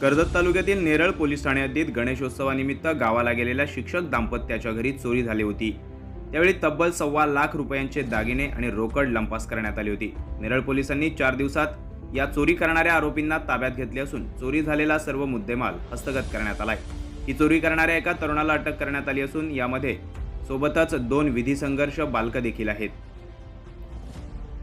कर्जत तालुक्यातील नेरळ पोलीस ठाण्यात गणेशोत्सवानिमित्त गावाला गेलेल्या शिक्षक दाम्पत्याच्या घरी चोरी झाली होती. त्यावेळी तब्बल सव्वा लाख रुपयांचे दागिने आणि रोकड लंपास करण्यात आली होती. नेरळ पोलिसांनी चार दिवसात या चोरी करणाऱ्या आरोपींना ताब्यात घेतले असून चोरी झालेला सर्व मुद्देमाल हस्तगत करण्यात आलाय. ही चोरी करणाऱ्या एका तरुणाला अटक करण्यात आली असून यामध्ये सोबतच दोन विधी संघर्ष बालक देखील आहेत.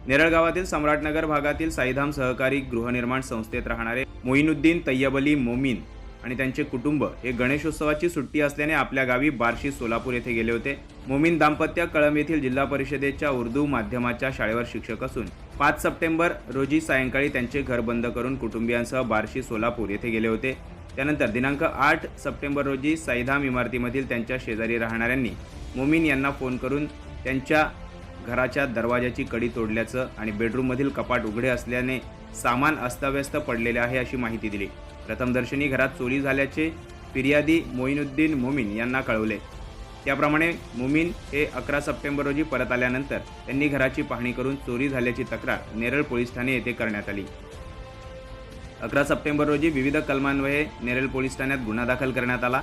नेरळ गावातील सम्राटनगर भागातील साईधाम सहकारी गृहनिर्माण संस्थेत राहणारे मोईनुद्दीन तय्यबली मोमीन आणि त्यांचे कुटुंब हे गणेशोत्सवाची सुट्टी असल्याने आपल्या गावी बार्शी सोलापूर येथे गेले होते. मोमीन दाम्पत्य कळंब येथील जिल्हा परिषदेच्या उर्दू माध्यमाच्या शाळेवर शिक्षक असून पाच सप्टेंबर रोजी सायंकाळी त्यांचे घर बंद करून कुटुंबियांसह बार्शी सोलापूर येथे गेले होते. त्यानंतर दिनांक आठ सप्टेंबर रोजी साईधाम इमारतीमधील त्यांच्या शेजारी राहणाऱ्यांनी मोमीन यांना फोन करून त्यांच्या घराच्या दरवाजाची कडी तोडल्याचं आणि बेडरूममधील कपाट उघडे असल्याने सामान अस्ताव्यस्त पडलेले आहे अशी माहिती दिली. प्रथमदर्शनी घरात चोरी झाल्याचे फिर्यादी मोईनुद्दीन मोमीन यांना कळवले. त्याप्रमाणे मोमीन हे अकरा सप्टेंबर रोजी परत आल्यानंतर त्यांनी घराची पाहणी करून चोरी झाल्याची तक्रार नेरळ पोलीस ठाणे येथे करण्यात आली. अकरा सप्टेंबर रोजी विविध कलमान्वये नेरळ पोलीस ठाण्यात गुन्हा दाखल करण्यात आला.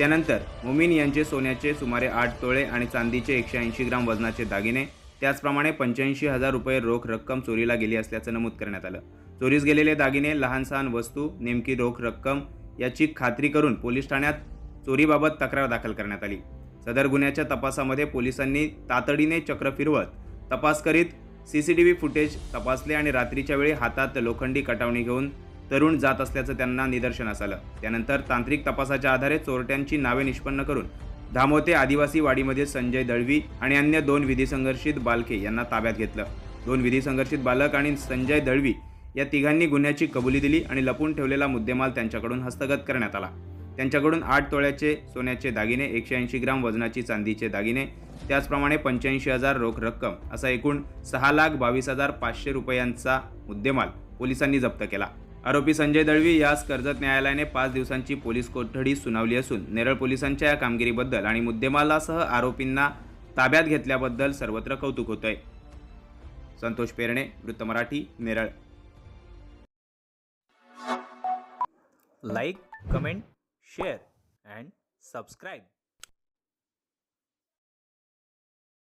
त्यानंतर मुमीन यांचे सोन्याचे सुमारे आठ तोळे आणि चांदीचे एकशे ऐंशी ग्राम वजनाचे दागिने त्याचप्रमाणे पंच्याऐंशी हजार रुपये रोख रक्कम चोरीला गेली असल्याचं नमूद करण्यात आलं. चोरीस गेलेले दागिने लहान सहान वस्तू नेमकी रोख रक्कम याची खात्री करून पोलीस ठाण्यात चोरीबाबत तक्रार दाखल करण्यात आली. सदर गुन्ह्याच्या तपासामध्ये पोलिसांनी तातडीने चक्र फिरवत तपास करीत C C T V footage तपासले आणि रात्रीच्या वेळी हातात लोखंडी कटावणी घेऊन तरुण जात असल्याचं त्यांना निदर्शनास आलं त्यानंतर तांत्रिक तपासाच्या आधारे चोरट्यांची नावे निष्पन्न करून धामोते आदिवासी वाडीमध्ये संजय दळवी आणि अन्य दोन विधीसंघर्षित बालके यांना ताब्यात घेतलं. दोन विधी संघर्षित बालक आणि संजय दळवी या तिघांनी गुन्ह्याची कबुली दिली आणि लपून ठेवलेला मुद्देमाल त्यांच्याकडून हस्तगत करण्यात आला. त्यांच्याकडून आठ तोळ्याचे सोन्याचे दागिने एकशे ऐंशी ग्राम वजनाची चांदीचे दागिने त्याचप्रमाणे पंच्याऐंशी हजार रोख रक्कम असा एकूण सहा लाख बावीस हजार पाचशे रुपयांचा मुद्देमाल पोलिसांनी जप्त केला. आरोपी संजय दळवी यास कर्जत न्यायालयाने पाच दिवसांची पोलीस कोठडी सुनावली असून नेरळ पोलिसांच्या या कामगिरीबद्दल आणि मुद्देमालासह आरोपींना ताब्यात घेतल्याबद्दल सर्वत्र कौतुक होतंय. संतोष पेरणे वृत्त Marathi Neral. Like comment share and subscribe.